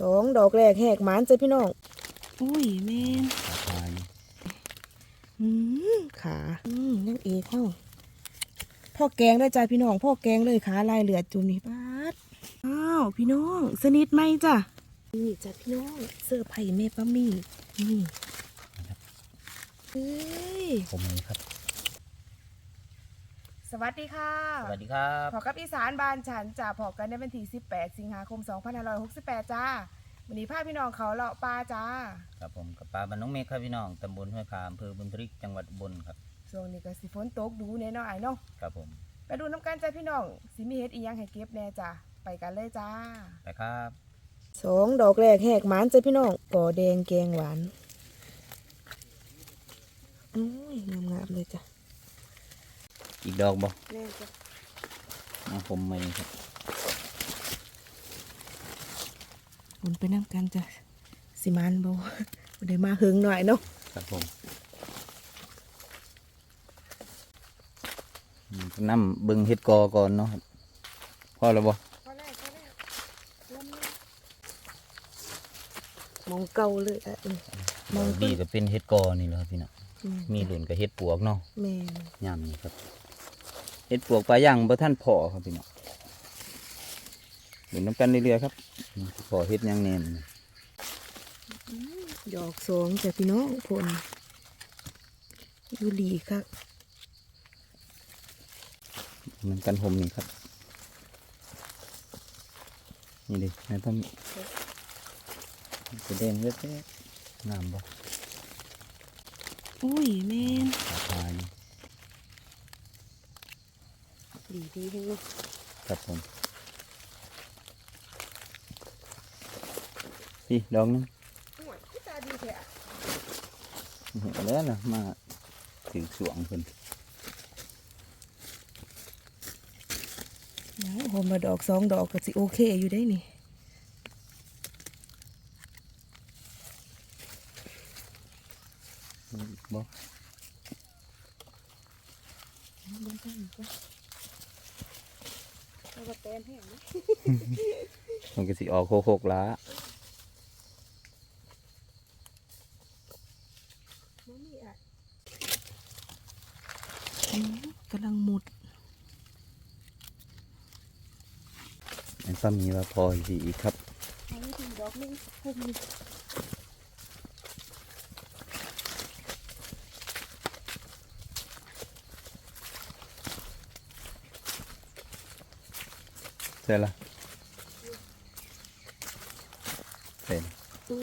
สองดอกแรกแหกหมานจ้ะพี่น้องอุ้ยแม่นตายอืมขาอืมนั่งเอกเฮ้าพ่อแกงได้จ้ะพี่น้องพ่อแกงเลยขาลายเหลือดจุ่มนี่ปาดอ้าวพี่น้องสนิทไหมจ้ะนี่จ้ะพี่น้องเสื้อไผ่แม่ป้ามี่นี่เอ้ยผมนี่ครับ สวัสดีค่ะสวัสดีครับพอกับอีสานบ้านฉันจะพอกันในวันที่ 18 สิงหาคม 2568 จ้าวันนี้พาพี่น้องเขาเลาะปลาจ้า ครับผมกับปลาบ้านน้องเมฆครับพี่น้องตำบลห้วยคาอำเภอบุญทริกจังหวัดอุบลครับช่วงนี้ก็สิฝนตกดูแน่เนอนไอ้เนาะครับผมไปดูน้ำกันจ้าพี่น้องสิมีเฮ็ดอีหยังให้เก็บแน่จ้าไปกันเลยจ้าไปครับสองดอกแรกแหกหมานจ้าพี่น้องก่อแดงแกงหวานอุ้ยงามๆเลยจ้ะ อีกดอกบ่แน่จ้ะมาผมไม่ครับหมุนไปน้ำกันจ้ะสิมานบ่บ่ได้มาหึงหน่อยเนาะครับผมอืมน้ำเบิ่งเฮ็ดกอก่อนเนาะครับพอแล้วบ่พอแล้วพอแล้วมองเก่าเลยอะเออมองดีก็เป็นเฮ็ดกอนี่แหละครับพี่น้องอืมีหลุนกับเฮ็ดปวกเนาะแม่น ยามนี้ครับ เฮ็ดปวกปลาย่างบ่ท่านพอครับพี่น้องหลุนน้ำกันเรื่อยๆครับพอเฮ็ดหยังแน่นดอกสองจ้ะพี่น้องผลยูหลีครับน้ำกันผมนี่ครับ นี่ดิแม่พ่อมีจะเด่นเล็กๆงามบ่อุ้ยแม่นขาทาย ดีดีให้ลูกครับผมพี่ดอกหนึงห่วยพี่ตาดีแท้เห็นแล้วนะมาถือสวงเพิ่นนะโหมาดอกสองดอกก็สิโอเคอยู่ได้นี่บ่เบิ่งกั นก็เอาก็แตนแห้งนะมันก็สิออกโคกๆล้าบ่มีอะอืมกำลังหมุดไอ้ป้ามีว่าพอสิอีกครับอันนี้ถึงดอกหนึงพุ่มนี่ เสร็จละเสร็จอู้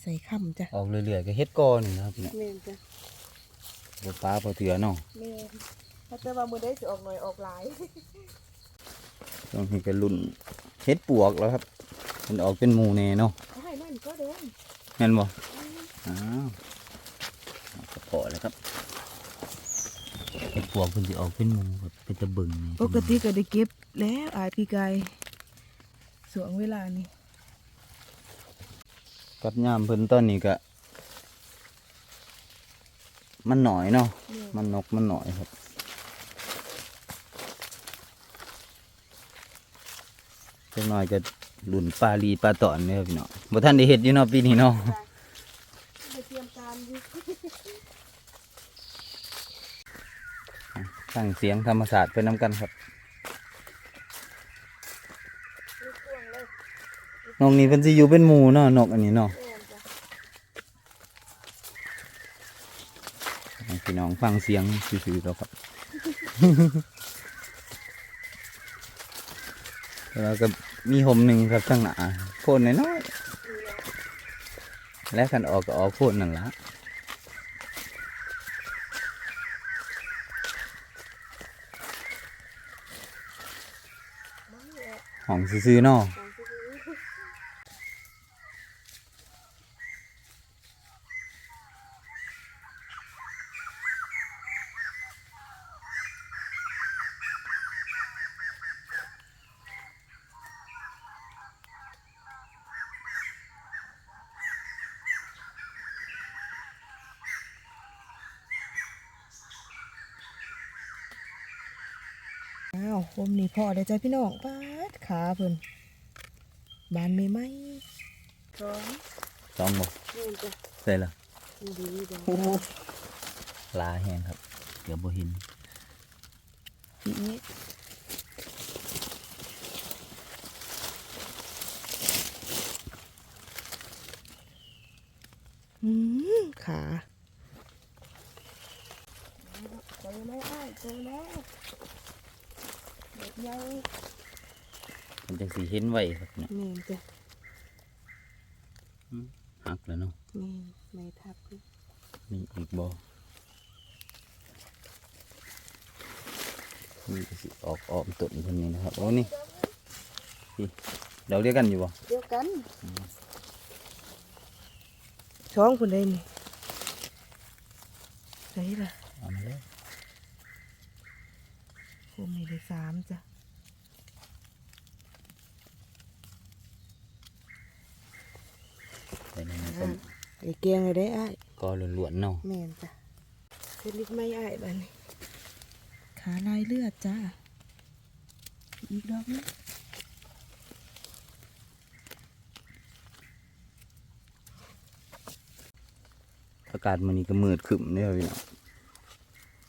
ใส่ค่ำจ้ะออกเรื่อยๆก็เฮ็ดกอนี่นะครับเนี่ยแม่นจ้ะบ่ปลาบ่เถือเนาะแม่นถ้าแต่ว่ามือได้สิออกหน่อยออกหลายต้องให้กันรุ่นเฮ็ดปวกแล้วครับ มันออกเป็นหมูแน่เนาะเอาให้มันก็เดินแม่นบ่อ้าวเอาก็พอแล้วครับเฮ็ด ปวกเพิ่นสิออกเป็นหมูแบบเป็นตะเบึงนี่ปกติก็ได้เก็บแล้วอายพี่ไก่สวงเวลานี่กับยามเพิ่นตอนนี้ก็มันหน่อยเนาะมันนกมันหน่อยครับจังหน่อยจะหลุนปลาลีปลาตอนเนี่ยครับพี่เนาะบ่ท่านได้เฮ็ดอยู่เนาะปีนี้เนาะ ไปเตรียมการอยู่ ฟังเสียงธรรมศาสตร์ไปน้ำกันครับลูกพ่วงเลยนกนี้เพิ่นสิอยู่เป็นหมู่เนาะนกอันนี้เนาะแม่นจ้ะให้พี่น้องฟังเสียงซื่อๆแล้วครับแล้วก็มีห่มหนึ่งครับข้างหน้าโพนน้อยๆและคันออกก็ออกโพนนั่นละ ห้องซื่อๆเนาะของซื้ออ้าวผมนี่พอเลยจ้ะพี่น้องป้า ขาเพิ่นบานไม่ไหมสองสองบ่นี่จ้ะใส่ละดีจ้ะลาแห้งครับ เดี๋ยวบ่เห็นอีกอืมขาเจอไหมอ้ายเจอแล้วเด็กยัง มันจังสีเห็นไว้ครับเนี่ยแม่นจ้ะหักแล้วเนาะแม่นไม่ทับอยู่มีอีกบ่นี่ก็สิออกออมต้นคนนี้นะครับโอ้นี่พี่เดาเรียกกันอยู่บ่เดียวกันช้องคนใดนี่ใช่ล่ะเอามาเลย ผมมีได้สามจ้ะ ไปในนี้ต้นไอ้เกียงเลยได้อ้ายก็ล้วนๆเนาะแม่นจ้ะเส้นลิดไม่อ้ายบ้านนี้ขาลายเลือดจ้าอีกดอกนึงอากาศมันนี่ก็มืดขึ้นเนี่ยพี่น้อง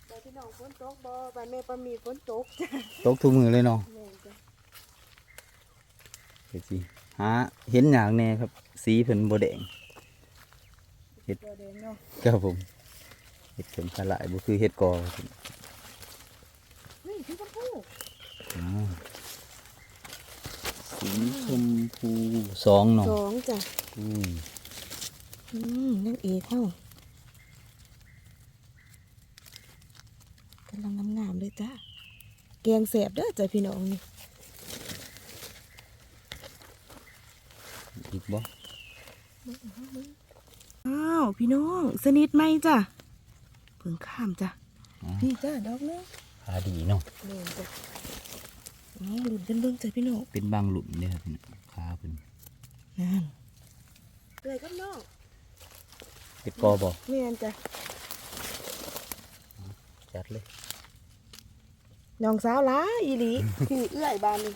แต่พี่น้องฝนตกบ่บ้านแม่ปามีฝนตกจ้ะตกทุกมือเลยเนาะแม่นจ้ะเดี๋ยวสิ หาเห็นอย่างแน่ครับ สีเพิ่นบ่แดงเฮ็ดตัวแดงเนาะครับผมเห็ดเข็มขลายบ่คือเห็ดกอครับเฮ้ยพี่ชมพูอ้าวสีชมพูสองเนาะสองจ้ะอุ้ยอืมนั่นเอกเข้ากำลังงามๆเลยจ้าแกงแสบเด้อจ้ะพี่น้องนี่ อีกบ่อ้าวพี่น้องสนิทไหมจ้ะเพิ่งข้ามจ้ะอ๋อพี่จ้าดอกนึงพาดีเนาะเล่นจ้ะอ๋อหลุดกันเบิ่งจ้ะพี่น้องเป็นบางหลุมเด้อครับพี่น้องขาเพิ่นนั่นเลยกับน้องเห็ดกอบ่เล่นจ้ะจัดเลยน้องสาวหล้าอีหลีพี่เอื้อยบานนี่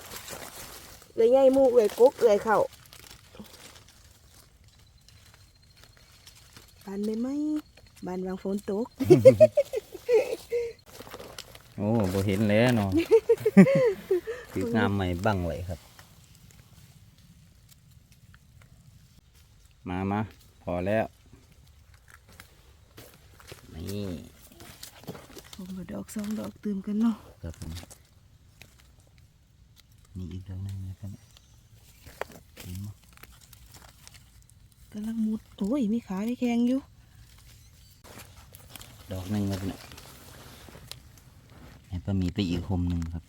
เอื้อยใหญ่หมูเอื้อยกกเอื้อยเข่า บานไม่ไหมบานวางฝนตก โอ้บ่เห็นแล้วเนาะ คืองามใหม่บังไว้ครับ มามาพอแล้ว นี่ผมก็ดอกสองดอกตื่มกันเนาะครับผมนี่อีกดอกหนึงนะครับเห็นมั้ กำลังมุดโอ้ยมีขามีแข้งอยู่ ดอกหนึ่งครับเนี่ยให้ป้ามีไปอีกคมหนึ่งครับ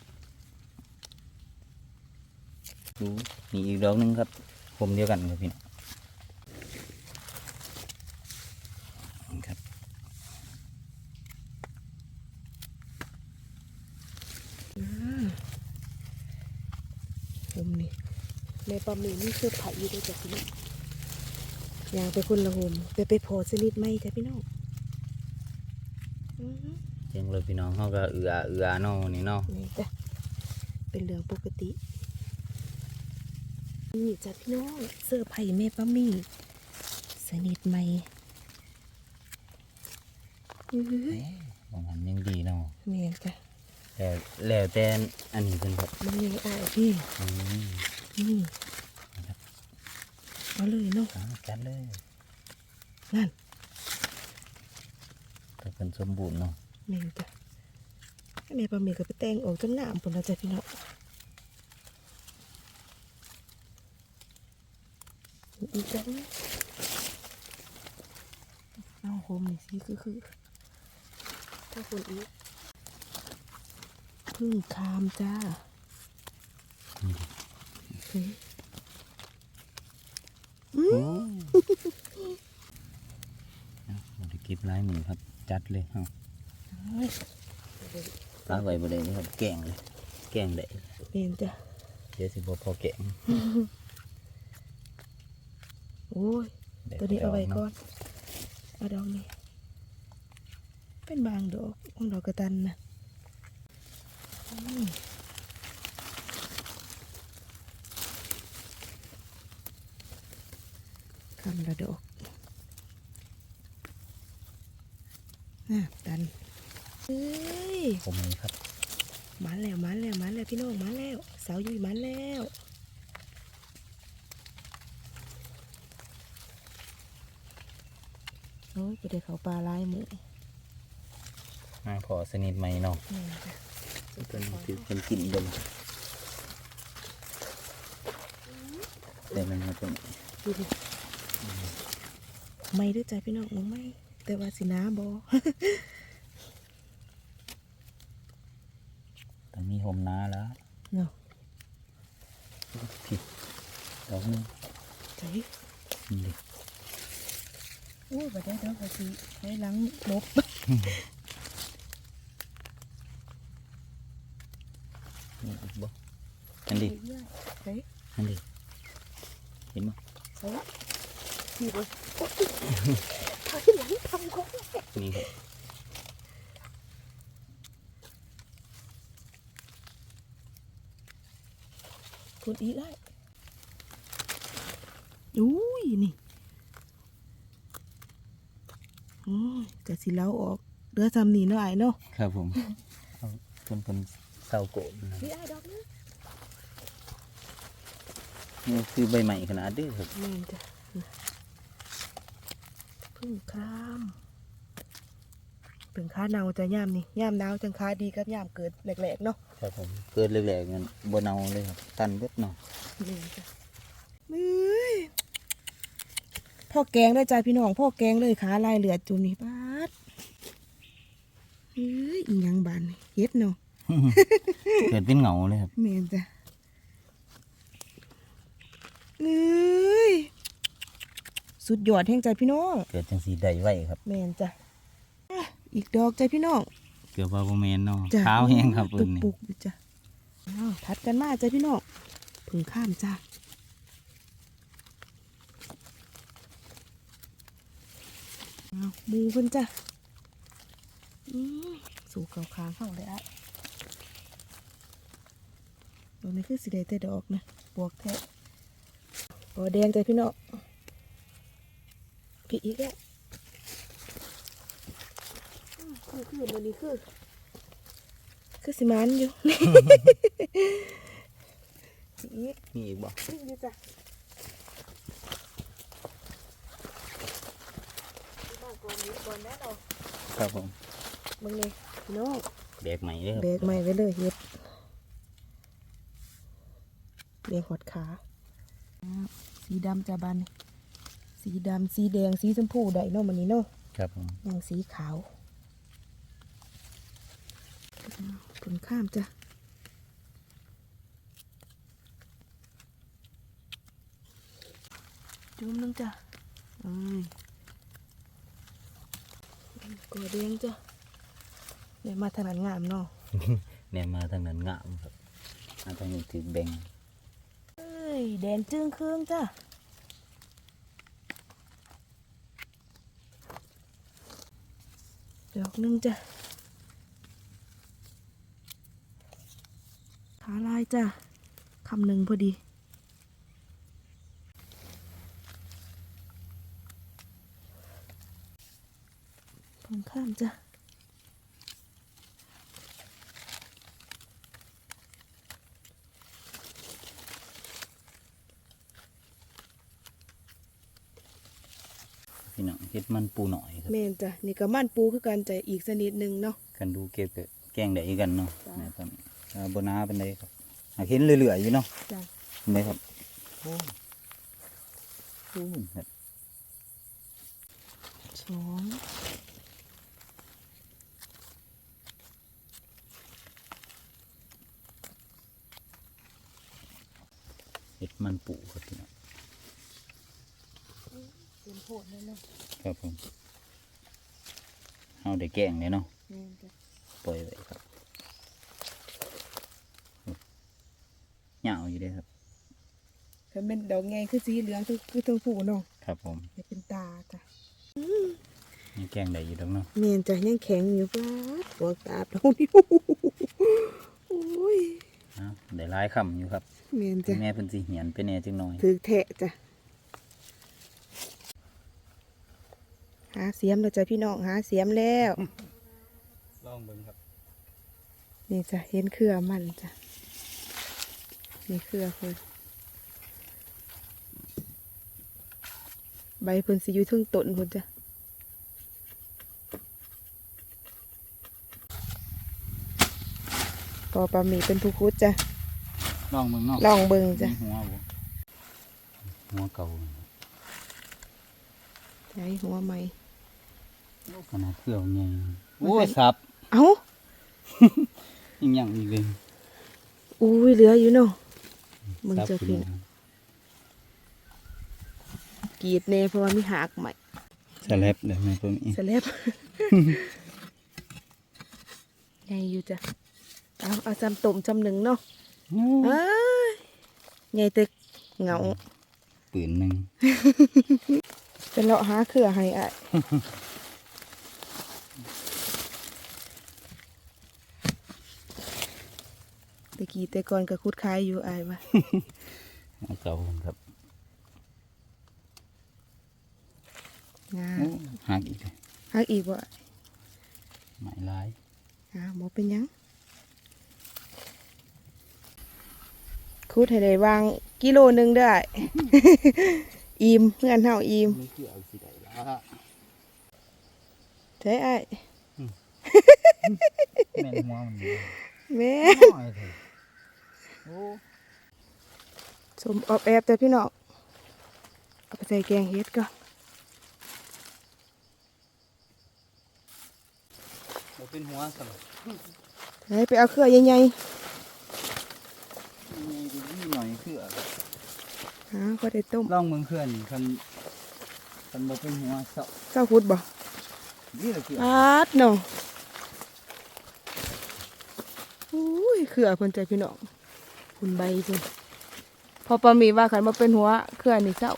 ดูมีอีกดอกหนึ่งครับคมเดียวกันครับพี่น้องนี่ครับผมนี่ในปลาหมีนี่เสื้อผ้าอยู่ด้วยจ้ะพี่น้อง ยางไปคนละหมไปไปโพสนิทไหมจ้ะพี่น้องอื้อหือเจียงเลยพี่น้องเขาก็เอือเอือเนาะนี่เนาะนี่จ้ะเป็นเรื่องปกตินี่จ้ะพี่น้องเสื้อผ้าแม่ปลาหมีสนิทไหมอื้อหือบางอันยังดีเนาะแม่นจ้ะแล้วแล้วแต่อันนี้เป็นครับมันยังอายพี่อืมนี่ เอาเลยเนาะเอาจัดเลยนั่นถ้าเป็นสมบูรณ์เนาะแม่นจ้ะแม่ปลาหมีก็ไปแต่งออกจนงามปุ่นแล้วจ้ะพี่น้องอีกจ้ะเอาโฮมนี่สิคือคือถ้าคนอีกพึ่งคามจ้า เฮ้ยโอ้เอาเราจะเก็บลายมือครับ จัดเลยเอาเฮ้ยตาไว้บ่ได้นี่ครับ แกงเลย แกงได้แม่นจ้ะเดี๋ยวสิบ่พอแกงโอ้ยด้ตัวนี้เอาไว้ดก่อนะนเอาดอกนี้ เป็นบางดอกของดอกกระตันนะอืม คำละดอกน่าดันเฮ้ย ผมนี่ครับมาแล้วมาแล้วมาแล้วพี่น้องมาแล้วสาวยุยมาแล้วโอ้ยไปเดี๋ยวเขาปลาลายหมูมาพอสนิทไหมเนาะนี่จ้ะเป็นคือเป็นกลิ่นเดิมแต่มันมาเป็นดูดิไม่ด้วยใจพี่น้องน้องไม่แต่ว่าสิน้าบอ ตอนนี้ผมน้าแล้ว เนาะ ผิดดอกหนึง ใจ นี่ดิ โอ้ย บ่ได้ดอกบ่สิให้หลังลบนี่อีกบ่อันดิใจอันดิเห็นบ่ใจนี่บ่โอ๊ยถอยหลังทำก่อน นี่ครับ กดอีกได้อุ้ยนี่โอ้ยกะ สิเล้าออกเดือจำนี่เนาะไอ้ายเนาะครับผมเอาเป็นเป็นเศร้าโกรธนะพี่ไอ้ายดอกนึงนี่คือใบใหม่ขนาดเด้อครับแม่นจ้ะพึ่งครามพึ่งค้าเนาจะย่ามนี่ย่ามหนาวจังค้าดีกับย่ามเกิดแหลกๆเนาะครับผมเกิดแรกๆกันบนเอาเลยครับตันเบิดเนาะแม่นจ้ะเอ้ย พ่อแกงได้ใจพี่น้องพ่อแกงเลยขาลายเหลือดจุ่มนี่ปาดเฮ้ยอีหยังบานนี่เฮ็ดเนาะเกิดเป็นเหงาเลยครับแม่นจ้ะเอ้ยสุดยอดแห่งใจพี่น้องเกิดจังสีได้ไว้ครับแม่นจ้ะอะอีกดอกใจพี่น้องเกือบว่าโบแมนเนาะจ้ะเท้าแห้งครับตุเพิ่กนนี่ปุกอยู่จ้ะอ้าวทัดกันมาจ้ะพี่น้องผึ่งข้ามจ้ะอ้าวหมูเพิ่นจ้ะอืมสู่เก่าค้างเข้าเลยอะตัวนี้คือสีแดงแต่ดอกนะบวกแท้ปอแดงจ้ะพี่น้องพี่อีกแล้วอืมคือคือมันนี้คือ คือสิมันอยู่อีกมีอีกบ่นี่อยู่จ้ะ บ้านก่อนนี้ก่อนแล้วเราครับผมมึงเลยพี่น้องแบกใหม่เลยครับเบรกใหม่ไว้เลยเฮ็ดเรียงหอดขาอ่าสีดำจ้าบันสีดำสีแดงสีชมพูได้เนาะมันนี้เนาะครับผมยังสีขาวอ้าวผลข้ามจ้ะจุ่มนึงจ้ะเอ้ย กอแดงจ้ะเดี๋ยวมาถนัดงามเนาะเนี่ยมาทางนั้นงามครับมาทางนี้ถือแบ่งเอ้ยแดงจึ้งเครื่องจ้ะดอกหนึงจ้ะขาลายจ้ะคำหนึ่งพอดี ตรงข้ามจ้ะ พี่น้องเฮ็ด มันปูหน่อยครับเมนจ้ะนี่ก็มันปูคือกันจะอีกชนิดหนึ่งเนาะกันดูเก็บกับแกงได้กันเนาะจ้ะนะครับอ่าบนาเป็นไดครับหากเห็นเรื่อยๆอยู่เนาะจ้ะเห็นไหมครับโอ้โหครับสองเฮ็ดมันปูครับพี่น้องเต็มโพดเลยเนาะ ครับผมเอาได้แกงเลยเนาะเมนจ้ะปล่อยไว้ครับเหงาอยู่เด้ครับถ้าเป็นดอกไงคือสีเหลืองคือคือทั้งผูเนาะครับผมจะเป็นตาจ้ะนี่แกงได้อยู่ดอกเนาะเมนจ้ะยังแข็งอยู่ปลาดหัวตาบตรงนี้โอ้ยเอาได้หลายคำอยู่ครับเมนจ้ะแม่เพิ่นสิเหียนไปแหน่จังหน่อยถือแทะจ้ะ หาเสียมแล้วจ้ะพี่น้องหาเสียมแล้ว ลองเบิ่งครับ นี่จ้ะเห็นเครือมันจ้ะนี่เครือเพิ่นใบเพิ่นสิอยู่เทึงต้นพุ่นจ้ะพอปลาหมีเป็นผู้คุดจ้ะลองเบิ่งเนาะลองเบิ่งจ้ะมีหัวบ่หัวเก่าใช้หัวไหม ขนาดเครื่องใหญ่โอ้ยสับเอ้ายังยังอีกเลยอุ้ยเหลืออยู่เนาะมึงสับจะขึ้พี่นนะกรีดเน่เพราะว่ามีหักใหม่สแลบเดี๋ยวแม่เพิ่มอีกสแลบไงอยู่จ้ะเอาเอาจำตุ่มจำหนึ่งเนาะเอ้ยไงตึกเหงาปืนหนึ่งจะเลาะหาเครือให้อะ ตะกี้แต่ก่อนก็คุดคายอยู่อายวะเอาเก่าครับงาโอ้หักอีกเลยหักอีกบ่ไม้ลายอ่าหมอเป็นหยังคุดให้ได้วางกิโลหนึงได้ อิ่มเพื่อนเฮาอิ่มไม่คือเอาสิได้ละใช่ไอ้ายแม่นหัวมันดีแม่น้อยเถอะโอ้ สมออบแอบแต่พี่น้องเอาไปใส่แกงเฮ็ดก่อนบ่เป็นหัวสลับให้ไปเอาเครือใหญ่มีดีหน่อยคือเอาๆอ่าก็ได้ต้มลองเบิ่งเคลื่อนคันคันบ่เป็นหัวเสาะเจ้าคุดบ่นี่แหละคืออาดเนาะอุ้ยเครือเพิ่นใจพี่น้อง คุณใบเพิ่นพอปลาหมีว่าขันมาเป็นหัวเครือนี่เจ้า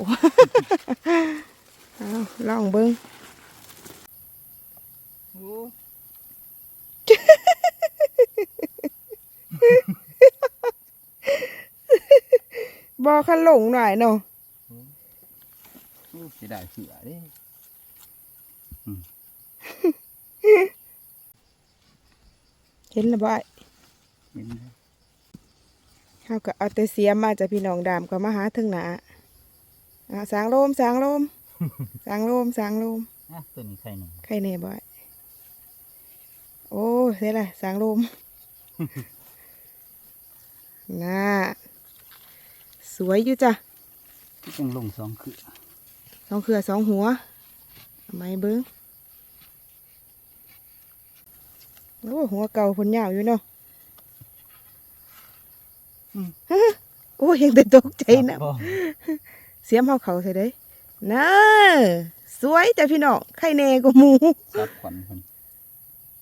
เอาลองเบิ่งโอ้บ่คันหลงหน่อยเนาะโอ้สิได้เสือเด้เห็นแล้วบ่อ้าย เห็นไหมเฮาก็เอาแต่เสียมมาจากพี่น้องดามก็มาหาถึงหนาอ่าสางโลมสางโลมสางโลมสางโลมอะตัวนี้ใครหนึ่งใครแน่บ่อยโอ้เสียละสางลมน่าสวยอยู่จ้ะที่จังลงสองคือสองเครือสองหัวเอาไม้เบิ้งโอ้หัวเก่าผลยาวอยู่เนาะฮะ โอ้ยังแต่ตกใจนะบ่เสียมเฮาเขาใส่ได้น่าสวยจ้ะพี่น้องไข่แน่ก็มูสับขวัญคน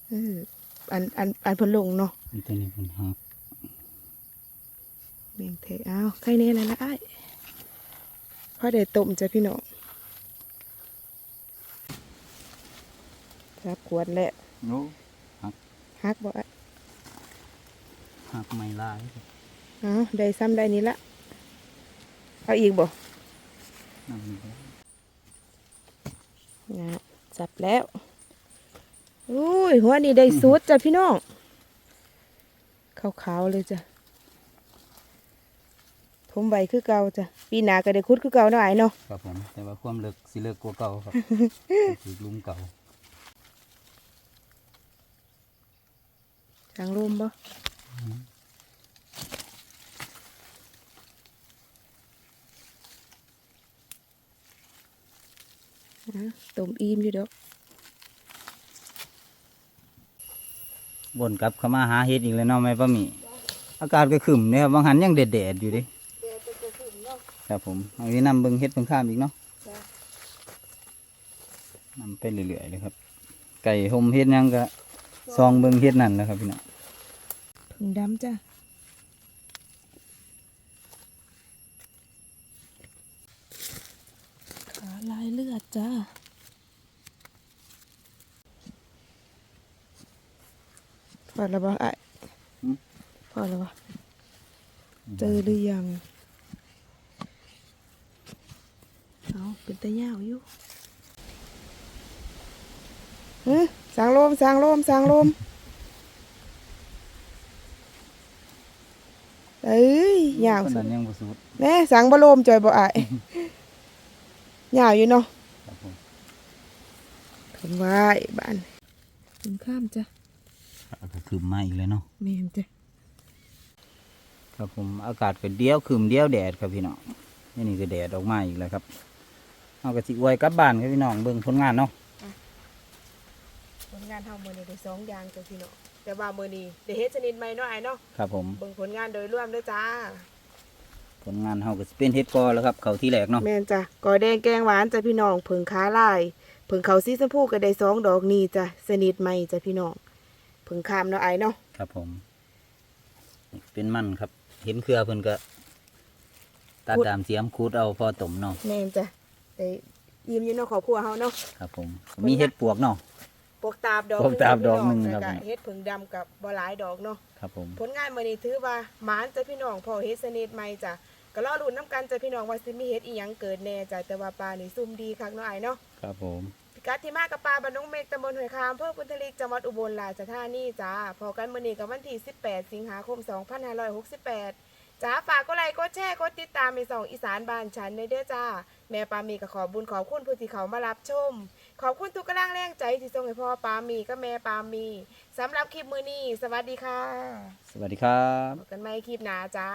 เอออันอันอันเพนลงเนาะมันตัวนี้คนหักเบ่งเทเอาใครเน่นั่นละไอ้ายพอได้ต้มจ้ะพี่น้องครับขวดแหละโอ้ฮักบ่อ้ายหักไม่ลาย เอาได้ซ้ำได้นี้ละเอาอีกบ่นั่นนี่เด้อนะจับแล้วอุ้ยหัวนี่ได้สุดจ้ะพี่น้องขาวๆเลยจ้ะผมใบคือเก่าจ้ะปีหน้าก็ได้คุดคือเก่าเนาะไอ้ายเนาะครับผมแต่ว่าความเลิกสิเลิกกว่าเก่าครับคือลุมเก่าทางลมบ่ อะต้มอิ่มอยู่ดอกบนกลับเข้ามาหาเฮ็ดอีกแล้วเนาะแม่ป้าหมีอากาศก็ขึ้นเนี่ยครับบางหันยังแดดๆอยู่เดิครับผมเอานี้นำเบิ่งเฮ็ดเบิ่งข้ามอีกเนาะนำไปเรื่อยๆเลยครับ ไก่ห่มเฮ็ดหยังก็ซองเบิ่งเฮ็ดนั่นแหละครับพี่น้องผึ่งดำจ้ะขา ลายเลือดจ้าพอแล้วบ่ไอ้ายพอแล้วบ่เจอหรือยัง เอาเป็นตะยาวอยู่ฮึสางลมสางลมสางลมเอ้ยยาวคนสุนั้ดนยังบ่สุดแน่สางบะโลมจอยบ่อา ยยาวอยู่เนาะครับผมถึงว่าไอ้บ้านถึงข้ามจ้ะแล้วก็คืมมาอีกเลยเนาะแม่นจ้ะครับผมอากาศก็เดียวคืมเดียวแดดครับพี่น้องนี่นี่ก็แดดออกมาอีกแล้วครับเอากระสิไว้กลับบ้านครับพี่น้องเบิ่งผลงานเนาะผลงานเฮามื้อนี้ได้สองอย่างจ้ะพี่เนาะแต่ว่ามื้อนี้ได้เฮ็ดชนิดใหม่เนาะไอ้เนาะครับผมเบิ่งผลงานโดยรวมเด้อจ้า ผลงานเฮาก็สิเป็นเฮ็ดกอแล้วครับเขาที่แรกเนาะแม่นจ้ะกอแดงแกงหวานจ้ะพี่น้องเผิงขาลายเผิงเขาสีชมพูก็ได้สองดอกนี่จ้ะสนิทใหม่จ้ะพี่น้องเผิงคามเนาะไอ้เนาะครับผม เป็นมันครับ เห็นเครือเพิ่นก็ตัดดามเสียมคูดเอาพอต้มเนาะแม่นจ้ะได้ยิ้มอยู่เนาะครอบครัวเฮาเนาะครับ ผม มีเฮ็ดปวกเนาะ ปกตาบดอกปกตาบดอกหนึ่งแล้วครัก็บเฮ็ดผึ่งดำกับบ่หลายดอกเนาะ ครับผม ผลงานมื้อนี้ถือว่าหมานจ้ะพี่น้องพอเฮ็ดสนิทใหม่จ้ะ ก็รอลุ้นน้ำกันจ้ะพี่น้องว่าสิมีเฮ็ดอีหยังเกิดแน่จ้ะแต่ว่าปลานี่ซุ่มดีคักเนาะไอ้เนาะครับผมพิกัดที่มากับปลาบ้านน้องเมฆตำบลห้วยคามอำเภอพุทธลิกจังหวัดอุบลราชธานีจ้าพอกันมื้อนี้กับวันที่ 18 สิงหาคม 2568จ้าฝากกดไลค์กดแชร์กดติดตามในสองอีสานบ้านฉันในเด้อจ้า แม่ปามีก็ขอบุญขอบคุณผู้ที่เขามารับชม ขอบคุณทุกกำลังแรงใจที่ส่งให้พ่อปามีก็แม่ปามีสำหรับคลิปมื้อนี้สวัสดีค่ะ สวัสดีครับ พบกันใหม่คลิปหน้าจ้า